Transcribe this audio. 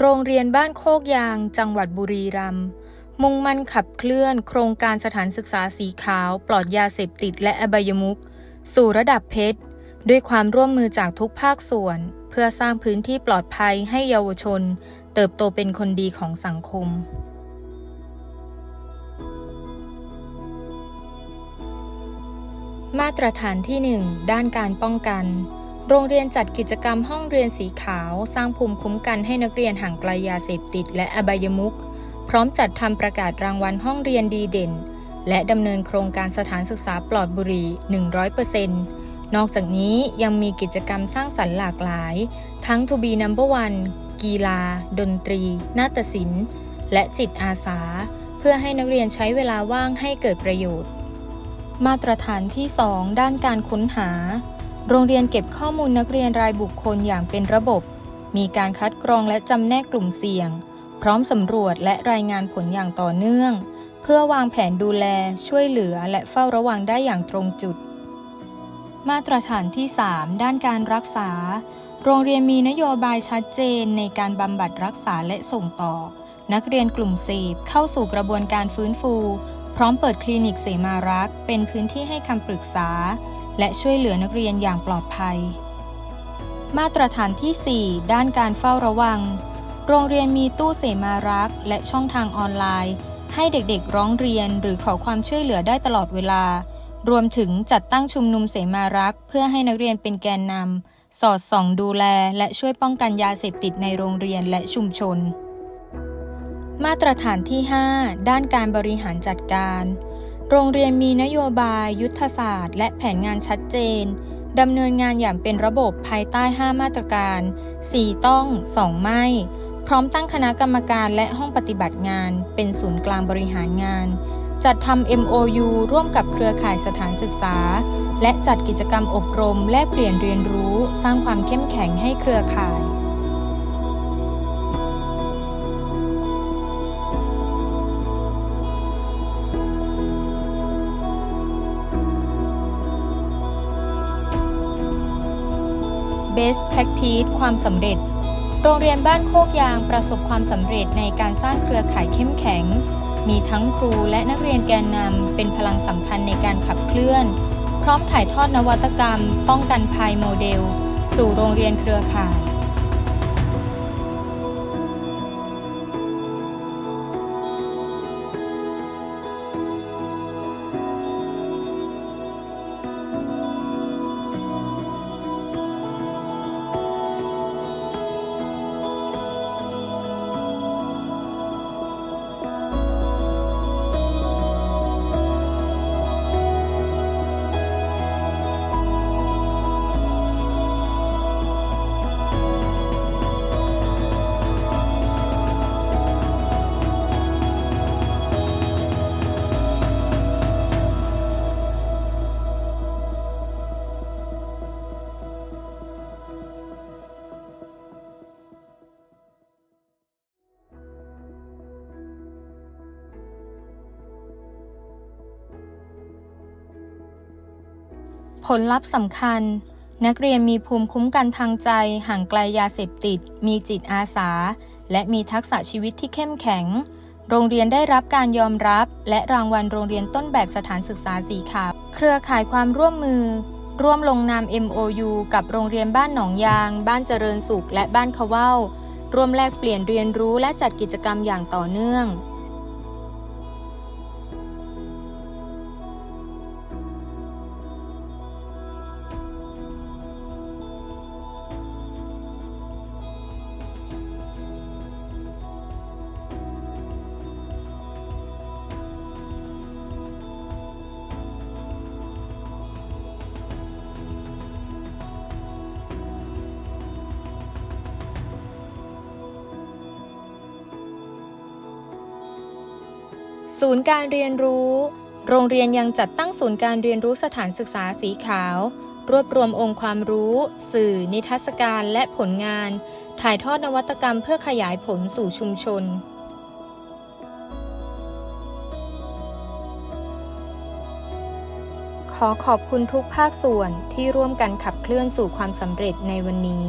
โรงเรียนบ้านโคกยาง จังหวัดบุรีรัมย์มุ่งมั่นขับเคลื่อน โครงการสถานศึกษาสีขาว ปลอดยาเสพติดและอบายมุขสู่ระดับเพชร ด้วยความร่วมมือจากทุกภาคส่วน เพื่อสร้างพื้นที่ปลอดภัยให้เยาวชน เติบโตเป็นคนดีของสังคมมาตรฐานที่ 1 ด้านการป้องกัน โรงเรียนจัดกิจกรรมห้องเรียนสีขาว สร้างภูมิคุ้มกันให้นักเรียนห่างไกลยาเสพติดและอบายมุขพร้อมจัดทำประกาศรางวัลห้องเรียนดีเด่น และดำเนินโครงการสถานศึกษาปลอดบุหรี่ 100%นอกจากนี้ยังมีกิจกรรมสร้างสรรค์หลากหลาย ทั้ง To be number one กีฬา ดนตรี นาฏศิลป์ และจิตอาสา เพื่อให้นักเรียนใช้เวลาว่างให้เกิดประโยชน์ มาตรฐานที่ 2 ด้านการค้นหา โรงเรียนเก็บข้อมูลนักเรียนรายบุคคลอย่างเป็นระบบ มีการคัดกรองและจำแนกกลุ่มเสี่ยง พร้อมสำรวจและรายงานผลอย่างต่อเนื่อง เพื่อวางแผนดูแล ช่วยเหลือและเฝ้าระวังได้อย่างตรงจุด มาตรฐานที่ 3 ด้านการรักษา โรงเรียนมีนโยบายชัดเจนในการบำบัดรักษาและส่งต่อ นักเรียนกลุ่มเสพเข้าสู่กระบวนการฟื้นฟู พร้อมเปิดคลินิกเสมารัก เป็นพื้นที่ให้คำปรึกษา และช่วยเหลือนักเรียนอย่างปลอดภัย มาตรฐานที่ 4 ด้านการเฝ้าระวัง โรงเรียนมีตู้เสมารักษ์และช่องทางออนไลน์ ให้เด็กๆร้องเรียนหรือขอความช่วยเหลือได้ตลอดเวลา รวมถึงจัดตั้งชุมนุมเสมารักษ์เพื่อให้นักเรียนเป็นแกนนำสอดส่องดูแลและช่วยป้องกันยาเสพติดในโรงเรียนและชุมชน มาตรฐานที่ 5 ด้านการบริหารจัดการ โรงเรียนมีนโยบาย ยุทธศาสตร์ และแผนงานชัดเจนดำเนินงานอย่างเป็นระบบภายใต้ 5 มาตรการ 4 ต้อง 2 ไม่ พร้อมตั้งคณะกรรมการและห้องปฏิบัติงาน เป็นศูนย์กลางบริหารงาน จัดทำ MOU ร่วมกับเครือข่ายสถานศึกษา และจัดกิจกรรมอบรม แลกเปลี่ยนเรียนรู้ สร้างความเข้มแข็งให้เครือข่าย Best Practice ความสำเร็จ โรงเรียนบ้านโคกยางประสบความสำเร็จในการสร้างเครือข่ายเข้มแข็ง มีทั้งครูและนักเรียนแกนนำเป็นพลังสำคัญในการขับเคลื่อน พร้อมถ่ายทอดนวัตกรรม ป้องกันภัยโมเดล สู่โรงเรียนเครือข่าย ผลลัพธ์สำคัญ นักเรียนมีภูมิคุ้มกันทางใจ ห่างไกลยาเสพติด มีจิตอาสา และมีทักษะชีวิตที่เข้มแข็ง โรงเรียนได้รับการยอมรับ และรางวัลโรงเรียนต้นแบบสถานศึกษาสีขาว เครือข่ายความร่วมมือ ร่วมลงนาม MOU กับโรงเรียนบ้านหนองยาง บ้านเจริญสุข และบ้านเขาเว้าร่วมแลกเปลี่ยนเรียนรู้และจัดกิจกรรมอย่างต่อเนื่อง ศูนย์การเรียนรู้ โรงเรียนยังจัดตั้งศูนย์การเรียนรู้สถานศึกษาสีขาว รวบรวมองค์ความรู้ สื่อ นิทรรศการและผลงาน ถ่ายทอดนวัตกรรมเพื่อขยายผลสู่ชุมชนขอขอบคุณทุกภาคส่วนที่ร่วมกันขับเคลื่อนสู่ความสำเร็จในวันนี้